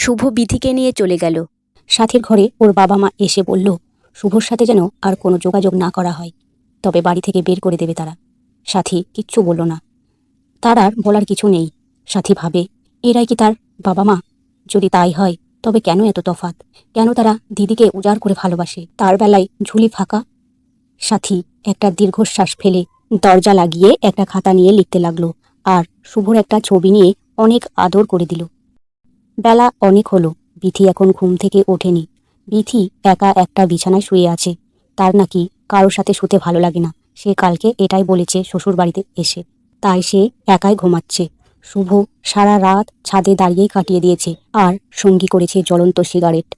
শুভ বিধিকে নিয়ে চলে গেল। সাথীর ঘরে ওর বাবা মা এসে বলল, শুভর সাথে যেন আর কোনো যোগাযোগ না করা হয়, তবে বাড়ি থেকে বের করে দেবে তারা। সাথী কিচ্ছু বলল না। তার আর বলার কিছু নেই। সাথী ভাবে, এরাই কি তার বাবা মা? যদি তাই হয়, তবে কেন এত তফাত? কেন তারা দিদিকে উজাড় করে ভালোবাসে? তার বেলায় ঝুলি ফাঁকা? সাথী একটা দীর্ঘশ্বাস ফেলে দরজা লাগিয়ে একটা খাতা নিয়ে লিখতে লাগল, আর শুভর একটা ছবি নিয়ে অনেক আদর করে দিল। বেলা অনেক হলো। বিথি এখন ঘুম থেকে ওঠেনি। বিথি একা একটা বিছানায় শুয়ে আছে। তার নাকি কারোর সাথে শুতে ভালো লাগে না। সে কালকে এটাই বলেছে শ্বশুর বাড়িতে এসে। তাই সে একাই ঘুমাচ্ছে। শুভ সারা রাত ছাদে দাঁড়িয়েই কাটিয়ে দিয়েছে আর সঙ্গী করেছে জ্বলন্ত সিগারেট।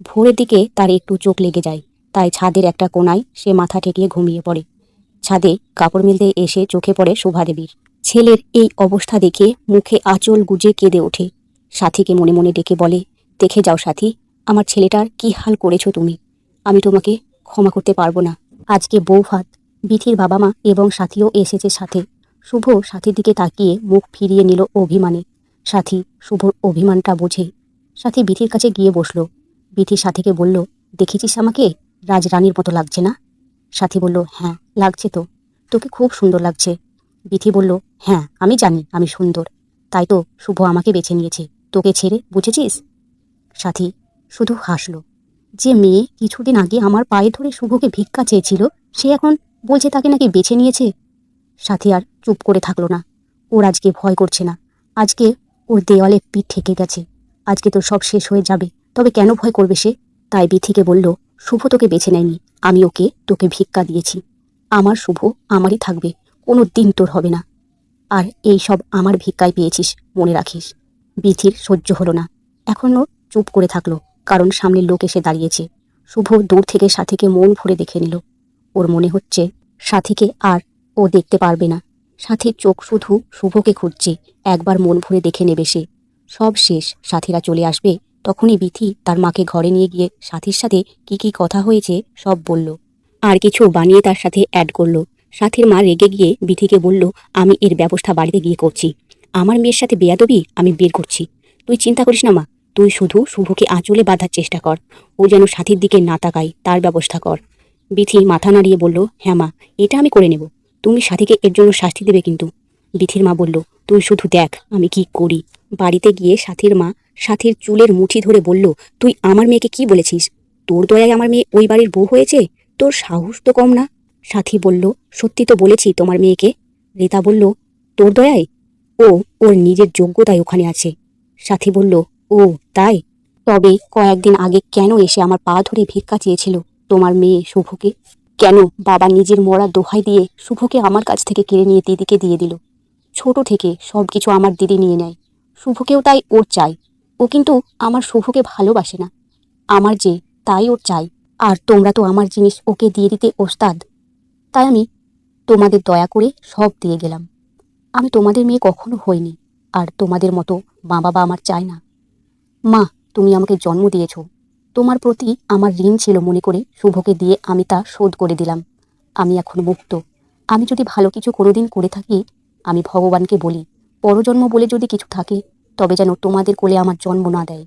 ভোরের দিকে তার একটু চোখ লেগে যায়। তাই ছাদের একটা কোনায় সে মাথা ঠেকিয়ে ঘুমিয়ে পড়ে। ছাদে কাপড় মিলতে এসে চোখে পড়ে শোভাদেবীর ছেলের এই অবস্থা দেখে মুখে আঁচল গুজে কেঁদে ওঠে। সাথীকে মনে মনে ডেকে বলে, দেখে যাও সাথী, আমার ছেলেটার কি হাল করেছ তুমি? আমি তোমাকে ক্ষমা করতে পারব না। আজকে বউ ভাত বিথির বাবা মা এবং সাথীও এসেছে সাথে। শুভ সাথীর দিকে তাকিয়ে মুখ ফিরিয়ে নিল অভিমানে। সাথী, শুভর অভিমানটা বোঝে। সাথী বিথির কাছে গিয়ে বসল। বিথি সাথীকে বলল, দেখেছিস আমাকে? রাজরানীর মতো লাগছে না? সাথী বলল হ্যাঁ লাগছে তো। তোকে খুব সুন্দর লাগছে। বিথি বলল হ্যাঁ আমি জানি, আমি সুন্দর। তাই তো শুভ আমাকে বেছে নিয়েছে। তোকে ছেড়ে, বুঝেছিস? সাথী শুধু হাসল। যে মেয়ে কিছুদিন আগে আমার পায়ে ধরে শুভকে ভিক্ষা চেয়েছিল, সে এখন বলছে তাকে নাকি বেছে নিয়েছে। সাথী আর চুপ করে থাকল না। ওর আজকে ভয় করছে না। আজকে ওর দেওয়ালে পিঠ ঠেকে গেছে। আজকে তো সব শেষ হয়ে যাবে। তবে কেন ভয় করবে সে? তাই বিথিকে বলল, শুভ তোকে বেছে নেয়নি। আমি ওকে, তোকে ভিক্ষা দিয়েছি। আমার শুভ আমারই থাকবে। কোনো দিন তোর হবে না। আর এই সব আমার ভিক্ষায় পেয়েছিস, মনে রাখিস। বিথির সহ্য হলো না। এখনও চুপ করে থাকল, কারণ সামনে লোক এসে দাঁড়িয়েছে। শুভ দূর থেকে সাথীকে মন ভরে দেখে নিল। ওর মনে হচ্ছে সাথীকে আর ও দেখতে পারবে না। সাথীর চোখ শুধু শুভকে খুঁজছে, একবার মন ভরে দেখে নেবে সে। সব শেষ, সাথীরা চলে আসবে, তখনই বিথি তার মাকে ঘরে নিয়ে গিয়ে সাথীর সাথে কি কি কথা হয়েছে সব বলল। আর কিছু বানিয়ে তার সাথে অ্যাড করল। সাথীর মা রেগে গিয়ে বিথিকে বলল, আমি এর ব্যবস্থা বাড়িতে গিয়ে করছি। আমার মেয়ের সাথে বেয়াদবি? আমি বের করছি। তুই চিন্তা করিস না, মা। তুই শুধু শুভকে আঁচলে বাঁধার চেষ্টা কর। ও যেন সাথীর দিকে না তাকায়, তার ব্যবস্থা কর। বিথি মাথা নাড়িয়ে বলল হ্যাঁ মা, এটা আমি করে নেব। তুমি সাথীকে এর জন্য শাস্তি দেবে কিন্তু। বিথির মা বলল, তুই শুধু দেখ, আমি কি করি? বাড়িতে গিয়ে সাথীর মা সাথীর চুলের মুঠি ধরে বলল, তুই আমার মেয়েকে কি বলেছিস? তোর দয়ায় আমার মেয়ে ওই বাড়ির বউ হয়েছে? তোর সাহস তো কম না? সাথী বলল, সত্যি তো বলেছি তোমার মেয়েকে। রীতা বলল, তোর দয়ায়? ও ওর নিজের যোগ্যতায় ওখানে আছে। সাথী বলল, ও, তাই? তবে কয়েকদিন আগে কেন এসে আমার পা ধরে ভিক্ষা চেয়েছিল তোমার মেয়ে শুভকে? কেন বাবা নিজের মরা দোহাই দিয়ে শুভকে আমার কাছ থেকে কেড়ে নিয়ে দিদিকে দিয়ে দিল? ছোট থেকে সব কিছু আমার দিদি নিয়ে নেয়। শুভকেও তাই ওর চাই। ও কিন্তু আমার শুভকে ভালোবাসে না। আমার যে, তাই ওর চাই। আর তোমরা তো আমার জিনিস ওকে দিয়ে দিতে ওস্তাদ। তাই আমি তোমাদের দয়া করে সব দিয়ে গেলাম। আমি তোমাদের মেয়ে কখনো হইনি, আর তোমাদের মতো মা বাবা আমার চায় না। মা, তুমি আমাকে জন্ম দিয়েছ। তোমার প্রতি আমার ঋণ ছিল মনে করে শুভকে দিয়ে আমি তা শোধ করে দিলাম। আমি এখন মুক্ত। আমি যদি ভালো কিছু কোনোদিন করে থাকি, আমি ভগবানকে বলি, পরজন্ম বলে যদি কিছু থাকে, তবে যেন তোমাদের কোলে আমার জন্ম না দেয়।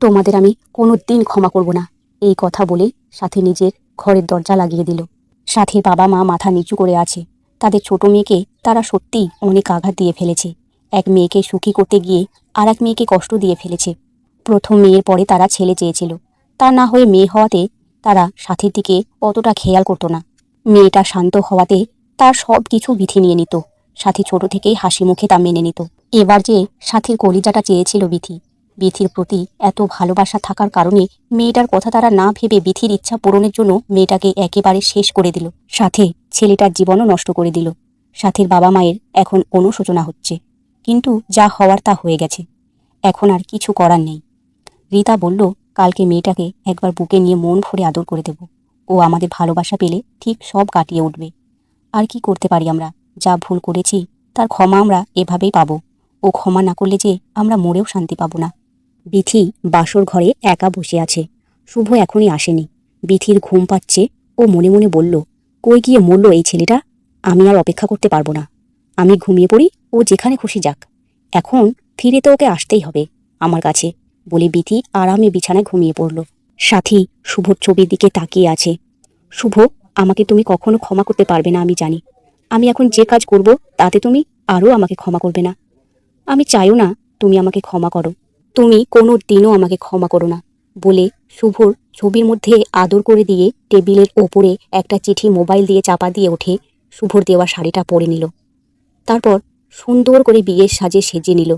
তোমাদের আমি কোনো দিন ক্ষমা করব না, এই কথা বলে সাথে নিজের ঘরের দরজা লাগিয়ে দিল। সাথে বাবা মা মাথা নিচু করে আছে। তাদের ছোট মেয়েকে তারা সত্যিই অনেক আঘাত দিয়ে ফেলেছে। এক মেয়েকে সুখী করতে গিয়ে আর এক মেয়েকে কষ্ট দিয়ে ফেলেছে। প্রথম মেয়ের পরে তারা ছেলে চেয়েছিল। তা না হয়ে মেয়ে হওয়াতে তারা সাথীর দিকে অতটা খেয়াল করতো না। মেয়েটা শান্ত হওয়াতে তার সব কিছু বিধি নিয়ে নিত। সাথী ছোট থেকেই হাসি মুখে তা মেনে নিত। এবার যে সাথীর কলিজাটা চেয়েছিল বিথি, বিথির প্রতি এত ভালোবাসা থাকার কারণে মেয়েটার কথা তারা না ভেবে বিথির ইচ্ছা পূরণের জন্য মেয়েটাকে একেবারে শেষ করে দিল। সাথে ছেলেটার জীবনও নষ্ট করে দিল। সাথীর বাবা মায়ের এখন অনুশোচনা হচ্ছে। কিন্তু যা হওয়ার তা হয়ে গেছে। এখন আর কিছু করার নেই। রীতা বলল, কালকে মেয়েটাকে একবার বুকে নিয়ে মন ভরে আদর করে দেব। ও আমাদের ভালোবাসা পেলে ঠিক সব কাটিয়ে উঠবে। আর কি করতে পারি আমরা? যা ভুল করেছি, তার ক্ষমা আমরা এভাবেই পাবো। ও ক্ষমা না করলে যে আমরা মরেও শান্তি পাবো না। বিথি বাসর ঘরে একা বসে আছে। শুভ এখনই আসেনি। বিথির ঘুম পাচ্ছে ও মনে মনে বলল কই গিয়ে মরল এই ছেলেটা? আমি আর অপেক্ষা করতে পারব না। আমি ঘুমিয়ে পড়ি ও যেখানে খুশি যাক। এখন ফিরে তো ওকে আসতেই হবে আমার কাছে বলে বিথি আরামে বিছানায় ঘুমিয়ে পড়ল। সাথী, শুভর ছবির দিকে তাকিয়ে আছে। শুভ, আমাকে তুমি কখনো ক্ষমা করতে পারবে না, আমি জানি। আমি এখন যে কাজ করব, তাতে তুমি আরও আমাকে ক্ষমা করবে না। আমি চাইও না তুমি আমাকে ক্ষমা করো। তুমি কোনো দিনও আমাকে ক্ষমা করো না। বলে শুভর ছবির মধ্যে আদর করে দিয়ে টেবিলের ওপরে একটা চিঠি মোবাইল দিয়ে চাপা দিয়ে ওঠে। শুভর দেওয়া শাড়িটা পরে নিল। তারপর সুন্দর করে বিয়ের সাজে সেজে নিল।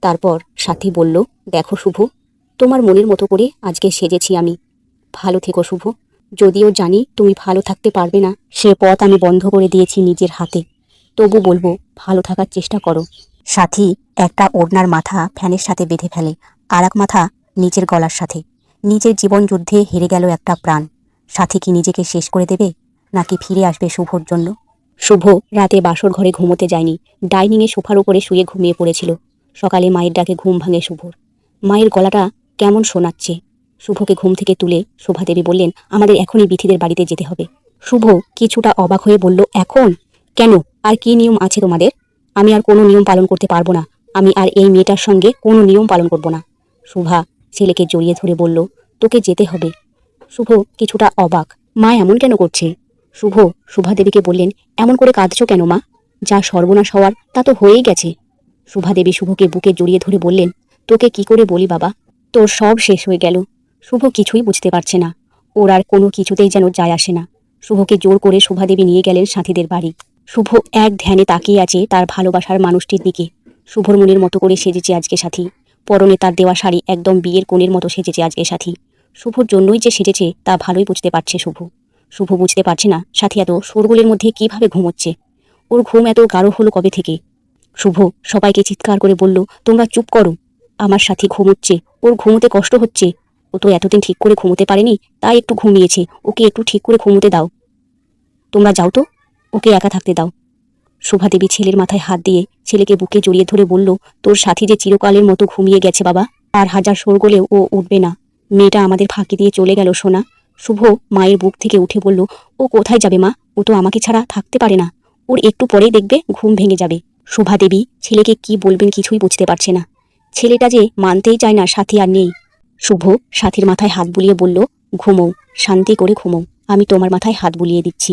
তারপর সাথী বলল, দেখো শুভ, তোমার মনের মতো করে আজকে সেজেছি আমি। ভালো থেকো শুভ। যদিও জানি তুমি ভালো থাকতে পারবে না, সে পথ আমি বন্ধ করে দিয়েছি নিজের হাতে। তবু বলব, ভালো থাকার চেষ্টা করো। সাথী একটা ওড়নার মাথা ফ্যানের সাথে বেঁধে ফেলে। আর মাথা নিজের গলার সাথে। নিজের জীবন যুদ্ধে হেরে গেল একটা প্রাণ। সাথে কি নিজেকে শেষ করে দেবে, নাকি ফিরে আসবে শুভর জন্য? শুভ রাতে বাসর ঘরে ঘুমোতে যায়নি। ডাইনিংয়ে সোফার উপরে শুয়ে ঘুমিয়ে পড়েছিল। সকালে মায়ের ডাকে ঘুম ভাঙে শুভর। মায়ের গলাটা কেমন শোনাচ্ছে। শুভকে ঘুম থেকে তুলে শোভাদেবী বললেন, আমাদের এখনই বিথিদের বাড়িতে যেতে হবে। শুভ কিছুটা অবাক হয়ে বলল, এখন? কেন? আর কি নিয়ম আছে তোমাদের? আমি আর কোনো নিয়ম পালন করতে পারব না। আমি আর এই মেয়েটার সঙ্গে কোনো নিয়ম পালন করব না। শুভা ছেলেকে জড়িয়ে ধরে বলল, তোকে যেতে হবে। শুভ কিছুটা অবাক। মা এমন কেন করছে? শুভ শুভা দেবীকে বললেন, এমন করে কাঁদছো কেন মা? যা সর্বনাশ হওয়ার, তা তো হয়েই গেছে। শুভা দেবী শুভকে বুকে জড়িয়ে ধরে বললেন, তোকে কি করে বলি বাবা? তোর সব শেষ হয়ে গেল। শুভ কিছুই বুঝতে পারছে না। ওর আর কোনো কিছুতেই যেন যায় আসে না। শুভকে জোর করে শোভাদেবী নিয়ে গেলেন সাথীদের বাড়ি। শুভ এক ধ্যানে তাকিয়ে আছে তার ভালোবাসার মানুষটির দিকে। শুভর মনের মতো করে সেজেছে আজকে সাথী। পরনে তার দেওয়া শাড়ি একদম বিয়ের কোণের মতো সেজেছে আজকে সাথী। শুভর জন্যই যে সেজেছে তা ভালোই বুঝতে পারছে শুভ। শুভ বুঝতে পারছে না, সাথী এত শোরগোলের মধ্যে কীভাবে ঘুমোচ্ছে? ওর ঘুম এত গাঢ় হলো কবে থেকে? শুভ সবাইকে চিৎকার করে বলল, তোমরা চুপ করো, আমার সাথী ঘুমোচ্ছে, ওর ঘুমোতে কষ্ট হচ্ছে। ও তো এতদিন ঠিক করে ঘুমোতে পারেনি, তাই একটু ঘুমিয়েছে, ওকে একটু ঠিক করে ঘুমোতে দাও। তোমরা যাও তো, ওকে একা থাকতে দাও। শোভাদেবী ছেলের মাথায় হাত দিয়ে ছেলেকে বুকে জড়িয়ে ধরে বলল, তোর সাথী যে চিরকালের মতো ঘুমিয়ে গেছে বাবা আর হাজার শোরগোলেও ও উঠবে না। মেয়েটা আমাদের ফাঁকি দিয়ে চলে গেল, সোনা। শুভ মায়ের বুক থেকে উঠে বলল, ও কোথায় যাবে মা? ও তো আমাকে ছাড়া থাকতে পারে না। ওর একটু পরেই দেখবে ঘুম ভেঙে যাবে। শোভা দেবী ছেলেকে কি বলবেন কিছুই বুঝতে পারছে না। ছেলেটা যে মানতেই চায় না, সাথী আর নেই। শুভ সাথীর মাথায় হাত বুলিয়ে বলল, ঘুমো, শান্তি করে ঘুমো। আমি তোমার মাথায় হাত বুলিয়ে দিচ্ছি।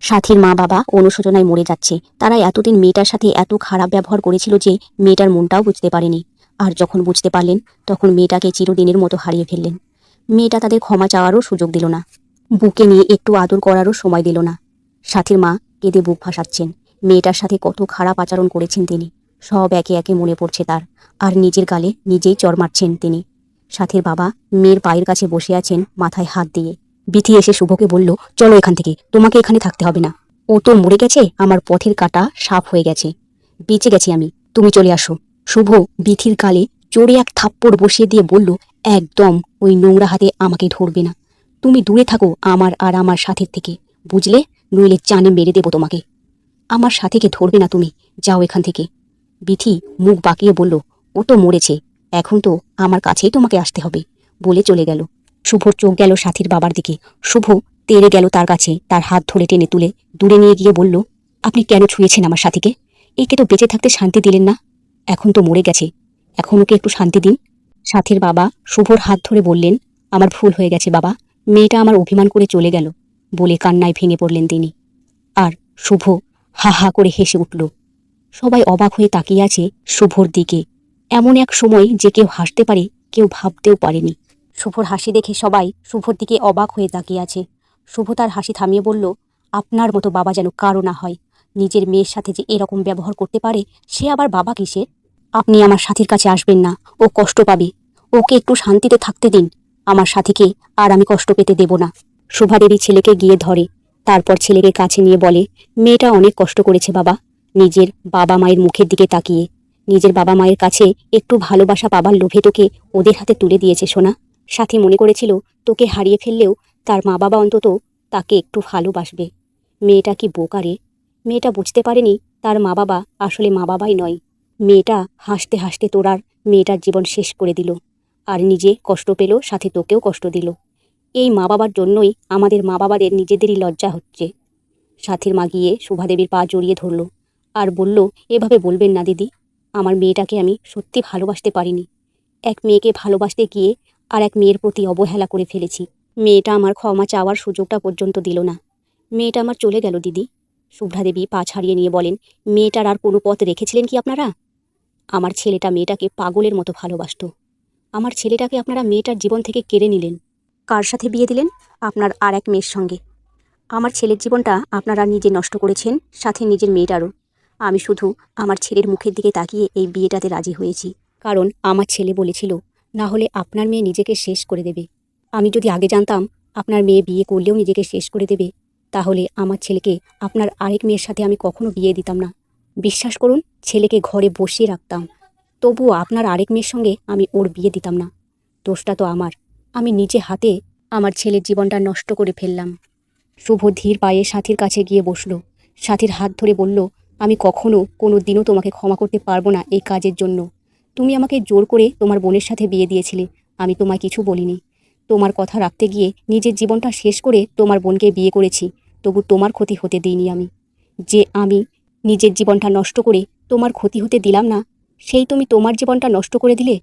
সাথীর মা বাবা অনুশোচনায় মরে যাচ্ছে। তারা এতদিন মেয়েটার সাথে এত খারাপ ব্যবহার করেছিল যে মেয়েটার মনটাও বুঝতে পারেনি। আর যখন বুঝতে পারলেন, তখন মেয়েটাকে চিরদিনের মতো হারিয়ে ফেললেন। মেয়েটা তাদের ক্ষমা চাওয়ারও সুযোগ দিল না। বুকে নিয়ে একটু আদর করারও সময় দিল না। সাথীর মা কেঁদে বুক ভাসাচ্ছেন মেয়েটার সাথে কত খারাপ আচরণ করেছেন তিনি। সব একে একে মনে পড়ছে তার। আর নিজের গালে নিজেই চর মারছেন তিনি। সাথীর বাবা মেয়ের পায়ের কাছে বসে আছেন মাথায় হাত দিয়ে। বিথি এসে শুভকে বলল, চলো এখান থেকে, তোমাকে এখানে থাকতে হবে না। ও তো মরে গেছে, আমার পথের কাটা সাফ হয়ে গেছে। বেঁচে গেছি আমি, তুমি চলে আসো। শুভ বিথির গালে জোরে এক থাপ্পড় বসিয়ে দিয়ে বলল, একদম, ওই নোংরা হাতে আমাকে ধরবে না। তুমি দূরে থাকো আমার আর আমার সাথের থেকে, বুঝলে? নইলে চানে মেরে দেবো তোমাকে। আমার সাথীকে ধরবে না তুমি? যাও এখান থেকে। বিথি মুখ বাঁকিয়ে বলল, ও তো মরেছে, এখন তো আমার কাছেই তোমাকে আসতে হবে, বলে চলে গেল। শুভর চোখ গেল সাথীর বাবার দিকে। শুভ তেড়ে গেল তার কাছে, তার হাত ধরে টেনে তুলে দূরে নিয়ে গিয়ে বলল, আপনি কেন ছুঁয়েছেন আমার সাথীকে? একে তো বেঁচে থাকতে শান্তি দিলেন না। এখন তো মরে গেছে। এখন ওকে একটু শান্তি দিন। সাথীর বাবা শুভর হাত ধরে বললেন, আমার ভুল হয়ে গেছে বাবা। মেয়েটা আমার অভিমান করে চলে গেল। বলে কান্নায় ভেঙে পড়লেন তিনি। আর শুভ হা হা করে হেসে উঠল। সবাই অবাক হয়ে তাকিয়ে আছে শুভর দিকে। এমন এক সময় যে কেউ হাসতে পারে, কেউ ভাবতেও পারেনি। শুভর হাসি দেখে সবাই শুভর দিকে অবাক হয়ে তাকিয়ে আছে। শুভ তার হাসি থামিয়ে বলল, আপনার মতো বাবা যেন কারও না হয়। নিজের মেয়ের সাথে যে এরকম ব্যবহার করতে পারে, সে আবার বাবা কিসের? আপনি আমার সাথীর কাছে আসবেন না, ও কষ্ট পাবে। ওকে একটু শান্তিতে থাকতে দিন। আমার সাথীকে আর আমি কষ্ট পেতে দেব না। শোভা দেবী ছেলেকে গিয়ে ধরে। তারপর ছেলেকে কাছে নিয়ে বলে, মেয়েটা অনেক কষ্ট করেছে বাবা। নিজের বাবা মায়ের মুখের দিকে তাকিয়ে। নিজের বাবা মায়ের কাছে একটু ভালোবাসা পাবার লোভে তোকে ওদের হাতে তুলে দিয়েছে, সোনা। সাথী মনে করেছিল, তোকে হারিয়ে ফেললেও তার মা বাবা অন্তত তাকে একটু ভালোবাসবে। মেয়েটা কি বোকারে মেয়েটা বুঝতে পারেনি তার মা বাবা আসলে মা বাবাই নয়। মেয়েটা হাসতে হাসতে তোরার মেয়েটার জীবন শেষ করে দিল আর নিজে কষ্ট পেল, সাথে তোকেও কষ্ট দিল। এই মা বাবার জন্যই আমাদের মা বাবাদের নিজেদেরই লজ্জা হচ্ছে। সাথীর মা গিয়ে শোভাদেবীর পা জড়িয়ে ধরল আর বলল, এভাবে বলবেন না দিদি, আমার মেয়েটাকে আমি সত্যি ভালোবাসতে পারিনি। এক মেয়েকে ভালোবাসতে গিয়ে আর এক মেয়ের প্রতি অবহেলা করে ফেলেছি। মেয়েটা আমার ক্ষমা চাওয়ার সুযোগটা পর্যন্ত দিল না। মেয়েটা আমার চলে গেল, দিদি। শুভ্রা দেবী পা ছাড়িয়ে নিয়ে বলেন, মেয়েটার আর কোনো পথ রেখেছিলেন কি আপনারা? আমার ছেলেটা মেয়েটাকে পাগলের মতো ভালোবাসতো। আমার ছেলেটাকে আপনারা মেয়েটার জীবন থেকে কেড়ে নিলেন। কার সাথে বিয়ে দিলেন? আপনার আর এক মেয়ের সঙ্গে। আমার ছেলের জীবনটা আপনারা নিজে নষ্ট করেছেন, সাথে নিজের মেয়েটারও। আমি শুধু আমার ছেলের মুখের দিকে তাকিয়ে এই বিয়েটাতে রাজি হয়েছি। কারণ আমার ছেলে বলেছিল না হলে আপনার মেয়ে নিজেকে শেষ করে দেবে। আমি যদি আগে জানতাম, আপনার মেয়ে বিয়ে করলেও নিজেকে শেষ করে দেবে, তাহলে আমার ছেলেকে আপনার আরেক মেয়ের সাথে আমি কখনো বিয়ে দিতাম না। বিশ্বাস করুন, ছেলেকে ঘরে বসিয়ে রাখতাম। তবুও আপনার আরেক মেয়ের সঙ্গে আমি ওর বিয়ে দিতাম না। দোষটা তো আমার। আমি নিজে হাতে আমার ছেলের জীবনটা নষ্ট করে ফেললাম। শুভ ধীর পায়ে সাথীর কাছে গিয়ে বসল। সাথীর হাত ধরে বলল, আমি কখনো কোনো দিনও তোমাকে ক্ষমা করতে পারব না এই কাজের জন্য। তুমি আমাকে জোর করে তোমার বোনের সাথে বিয়ে দিয়েছিলে, আমি তোমায় কিছু বলিনি। তোমার কথা রাখতে গিয়ে নিজের জীবনটা শেষ করে তোমার বোনকে বিয়ে করেছি, তবু তোমার ক্ষতি হতে দিইনি আমি। যে আমি নিজের জীবনটা নষ্ট করে তোমার ক্ষতি হতে দিলাম না, সেই তুমি তোমার জীবনটা নষ্ট করে দিলে?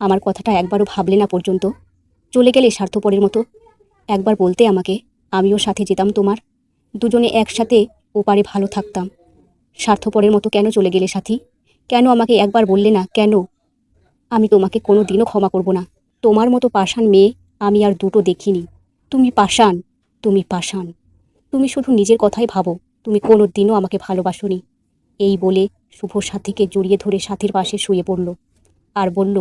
আমার কথাটা একবারও ভাবলে না পর্যন্ত। চলে গেলে স্বার্থপরের মতো। একবার বলতে আমাকে, আমিও সাথে যেতাম তোমার। দুজনে একসাথে ওপারে ভালো থাকতাম। স্বার্থপরের মতো কেন চলে গেলে সাথী? কেন আমাকে একবার বললে না, কেন আমি তোমাকে কোনো দিনও ক্ষমা করব না। তোমার মতো পাষাণ মেয়ে আমি আর দুটো দেখিনি। তুমি পাষাণ তুমি পাষাণ। তুমি শুধু নিজের কথাই ভাবো, তুমি কোনো দিনও আমাকে ভালোবাসোনি। এই বলে শুভ সাথীকে জড়িয়ে ধরে সাথীর পাশে শুয়ে পড়ল। আর বলল,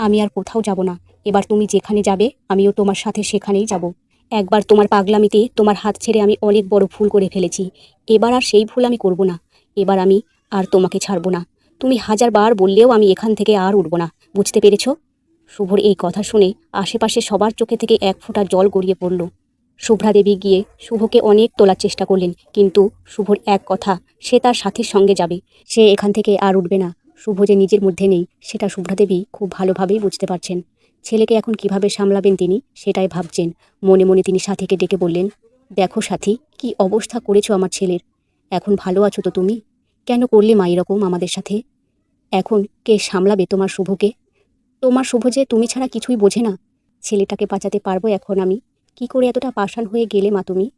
আমি আর কোথাও যাব না। এবার তুমি যেখানে যাবে, আমিও তোমার সাথে সেখানেই যাব। একবার তোমার পাগলামিতে তোমার হাত ছেড়ে আমি অনেক বড় ভুল করে ফেলেছি। এবার আর সেই ভুল আমি করব না। এবার আমি আর তোমাকে ছাড়ব না। তুমি হাজার বার বললেও আমি এখান থেকে আর উঠব না। বুঝতে পেরেছ? শুভর এই কথা শুনে আশেপাশে সবার চোখে থেকে এক ফোঁটা জল গড়িয়ে পড়ল। শুভ্রা দেবী গিয়ে শুভকে অনেক তোলার চেষ্টা করলেন, কিন্তু শুভর এক কথা, সে তার সাথীর সঙ্গে যাবে। সে এখান থেকে আর উঠবে না। শুভ যে নিজের মধ্যে নেই, সেটা শুভ্রা দেবী খুব ভালোভাবেই বুঝতে পারছেন। ছেলেকে এখন কীভাবে সামলাবেন তিনি, সেটাই ভাবছেন। মনে মনে তিনি সাথীকে ডেকে বললেন, দেখো সাথী, কি অবস্থা করেছ আমার ছেলের। এখন ভালো আছো তো তুমি? কেন করলে মা এরকম আমাদের সাথে? এখন কে সামলাবে তোমার শুভকে? তোমার শুভ যে তুমি ছাড়া কিছুই বোঝে না। ছেলেটাকে বাঁচাতে পারব এখন আমি। কি করে এতটা পাষাণ হয়ে গেলে মা তুমি?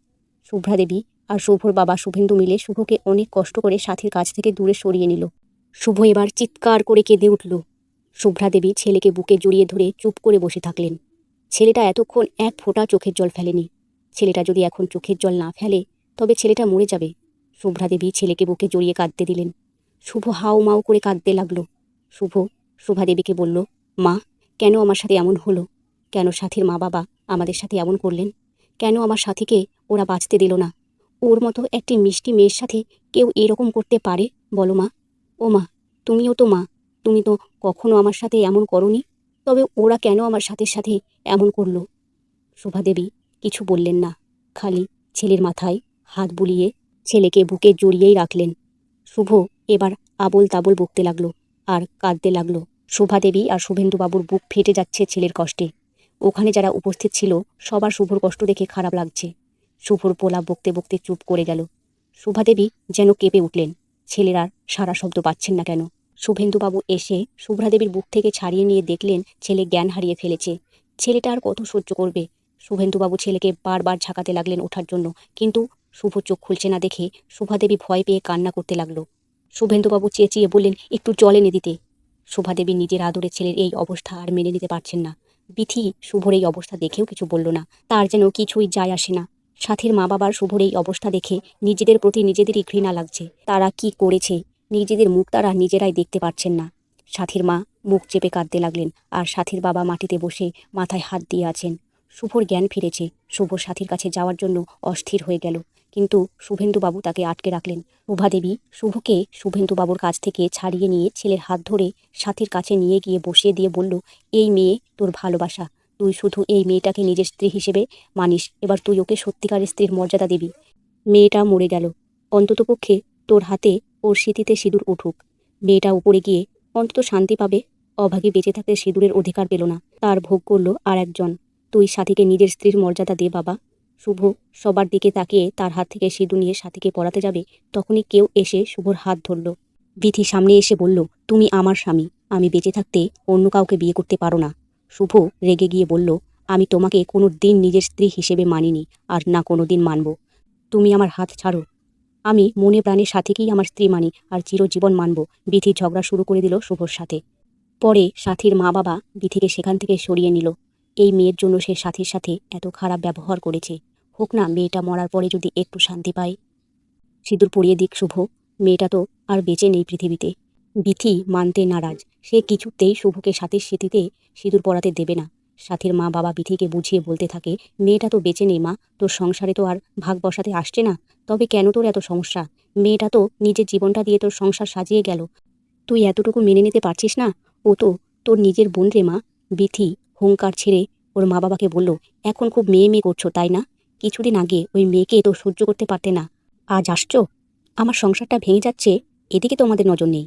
শুভ্রা দেবী আর শুভর বাবা শুভেন্দু মিলে শুভকে অনেক কষ্ট করে সাথীর কাছ থেকে দূরে সরিয়ে নিল। শুভ এবার চিৎকার করে কেঁদে উঠল। শুভ্রা দেবী ছেলেকে বুকে জড়িয়ে ধরে চুপ করে বসে থাকলেন। ছেলেটা এতক্ষণ এক ফোঁটা চোখের জল ফেলেনি। ছেলেটা যদি এখন চোখের জল না ফেলে, তবে ছেলেটা মরে যাবে। শুভ্রা দেবী ছেলেকে বুকে জড়িয়ে কাঁদতে দিলেন। শুভ হাও মাও করে কাঁদতে লাগল। শুভ, শুভা দেবীকে বলল মা, কেন আমার সাথে এমন হলো? কেন সাথীর মা বাবা আমাদের সাথে এমন করলেন? কেন আমার সাথীকে ওরা বাঁচতে দিল না? ওর মতো একটি মিষ্টি মেয়ের সাথে কেউ এরকম করতে পারে? বলো মা। ও মা, তুমিও তো মা। তুমি তো কখনো আমার সাথে এমন করনি? তবে ওরা কেন আমার সাথে সাথে এমন করল? শোভাদেবী কিছু বললেন না। খালি ছেলের মাথায় হাত বুলিয়ে ছেলেকে বুকে জড়িয়েই রাখলেন। শুভ এবার আবল তাবল বকতে লাগল আর কাঁদতে লাগল। শোভা দেবী আর শুভেন্দুবাবুর বুক ফেটে যাচ্ছে ছেলের কষ্টে। ওখানে যারা উপস্থিত ছিল, সবার শুভর কষ্ট দেখে খারাপ লাগছে। শুভর পোলা বকতে বকতে চুপ করে গেল। শোভা দেবী যেন কেঁপে উঠলেন। ছেলের সারা শব্দ পাচ্ছেন না কেন? শুভেন্দুবাবু এসে শুভ্রা দেবীর বুক থেকে ছাড়িয়ে নিয়ে দেখলেন ছেলে জ্ঞান হারিয়ে ফেলেছে। ছেলেটা আর কত সহ্য করবে? শুভেন্দুবাবু ছেলেকে বারবার ঝাঁকাতে লাগলেন ওঠার জন্য। কিন্তু শুভ চোখ খুলছে না দেখে শুভাদেবী ভয় পেয়ে কান্না করতে লাগল। শুভেন্দুবাবু চেঁচিয়ে বললেন, একটু জল এনে দিতে। শোভাদেবী নিজের আদরে ছেলের এই অবস্থা আর মেনে নিতে পারছেন না। বিথি শুভর এই অবস্থা দেখেও কিছু বলল না। তার যেন কিছুই যায় আসে না। সাথীর মা বাবার শুভর এই অবস্থা দেখে নিজেদের প্রতি নিজেদেরই ঘৃণা লাগছে। তারা কি করেছে? নিজেদের মুখ তারা নিজেরাই দেখতে পাচ্ছেন না। সাথীর মা মুখ চেপে কাঁদতে লাগলেন আর সাথীর বাবা মাটিতে বসে মাথায় হাত দিয়ে আছেন। শুভর জ্ঞান ফিরেছে। শুভ সাথীর কাছে যাওয়ার জন্য অস্থির হয়ে গেল। কিন্তু শুভেন্দুবাবু তাকে আটকে রাখলেন। উভাদেবী শুভকে শুভেন্দুবাবুর কাছ থেকে ছাড়িয়ে নিয়ে ছেলের হাত ধরে সাথীর কাছে নিয়ে গিয়ে বসিয়ে দিয়ে বলল, এই মেয়ে তোর ভালোবাসা। তুই শুধু এই মেয়েটাকে নিজের স্ত্রী হিসেবে মানিস। এবার তুই ওকে সত্যিকারের স্ত্রীর মর্যাদা দিবি। মেয়েটা মরে গেল। অন্ততপক্ষে তোর হাতে ওর স্মৃতিতে সিঁদুর উঠুক। মেয়েটা উপরে গিয়ে অন্তত শান্তি পাবে। অভাগে বেঁচে থাকতে সিঁদুরের অধিকার পেল না। তার ভোগ করল আর একজন। তুই সাথীকে নিজের স্ত্রীর মর্যাদা দে বাবা। শুভ সবার দিকে তাকিয়ে তার হাত থেকে সিঁদুর নিয়ে সাথীকে পড়াতে যাবে, তখনই কেউ এসে শুভর হাত ধরল। বিথি সামনে এসে বলল, তুমি আমার স্বামী, আমি বেঁচে থাকতে অন্য কাউকে বিয়ে করতে পারো না। শুভ রেগে গিয়ে বলল, আমি তোমাকে কোনো দিন নিজের স্ত্রী হিসেবে মানিনি, আর না কোনো দিন মানব। তুমি আমার হাত ছাড়ো। আমি মনে প্রাণে সাথীকেই আমার স্ত্রী মানি, আর চিরজীবন মানব। বিথি ঝগড়া শুরু করে দিল শুভর সাথে। পরে সাথীর মা বাবা বিথিকে সেখান থেকে সরিয়ে নিল। এই মেয়ের জন্য সে সাথীর সাথে এত খারাপ ব্যবহার করেছে। হোক না, মেয়েটা মরার পরে যদি একটু শান্তি পায় সিঁদুর পরিয়ে দিক, শুভ। মেয়েটা তো আর বেঁচে নেই পৃথিবীতে। বিথি মানতে নারাজ। সে কিছুতেই শুভকে সাথীর স্মৃতিতে সিঁদুর পরাতে দেবে না। সাথীর মা বাবা বিথিকে বুঝিয়ে বলতে থাকে, মেয়েটা তো বেঁচে নেই মা, তোর সংসারে তো আর ভাগ বসাতে আসছে না। তবে কেন তোর এত সমস্যা? মেয়েটা তো নিজের জীবনটা দিয়ে তোর সংসার সাজিয়ে গেল। তুই এতটুকু মেনে নিতে পারছিস না? ও তো তোর নিজের বোন রে মা। বিথি হুঙ্কার ছেড়ে ওর মা বাবাকে বলল, এখন খুব মেয়ে মেয়ে করছ, তাই না? কিছুদিন আগে ওই মেয়েকে তো সহ্য করতে পারতে না। আজ আসছো? আমার সংসারটা ভেঙে যাচ্ছে, এদিকে তোমাদের নজর নেই।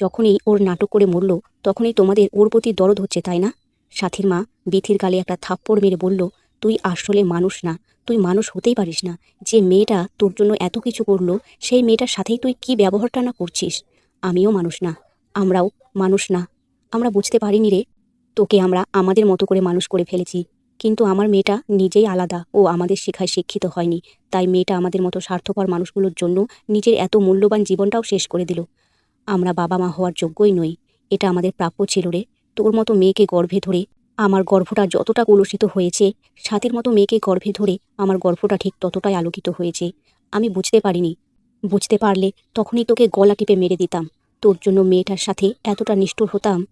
যখনই ওর নাটক করে মরল, তখনই তোমাদের ওর প্রতি দরদ হচ্ছে, তাই না? সাথীর মা বিথির গালে একটা থাপ্পড় মেরে বলল, তুই আসলে মানুষ না, তুই মানুষ হতেই পারিস না। যে মেয়েটা তোর জন্য এত কিছু করল, সেই মেয়েটার সাথেই তুই কি ব্যবহারটা না করছিস? আমিও মানুষ না, আমরাও মানুষ না। আমরা বুঝতে পারিনি রে, তোকে আমরা আমাদের মতো করে মানুষ করে ফেলেছি। কিন্তু আমার মেয়েটা নিজেই আলাদা। ও আমাদের শেখায় শিক্ষিত হয়নি। তাই মেয়েটা আমাদের মতো স্বার্থপর মানুষগুলোর জন্য নিজের এত মূল্যবান জীবনটাও শেষ করে দিল। আমরা বাবা মা হওয়ার যোগ্যই নই। এটা আমাদের প্রাপ্য ছিল রে। তোর মতো মেয়েকে গর্ভে ধরে আমার গর্ভটা যতটা কলুষিত হয়েছে, সাথের মতো মেয়েকে গর্ভে ধরে আমার গর্ভটা ঠিক ততটাই আলোকিত হয়েছে। আমি বুঝতে পারিনি। বুঝতে পারলে তখনই তোকে গলা টিপে মেরে দিতাম। তোর জন্য মেয়েটার সাথে এতটা নিষ্ঠুর হতাম।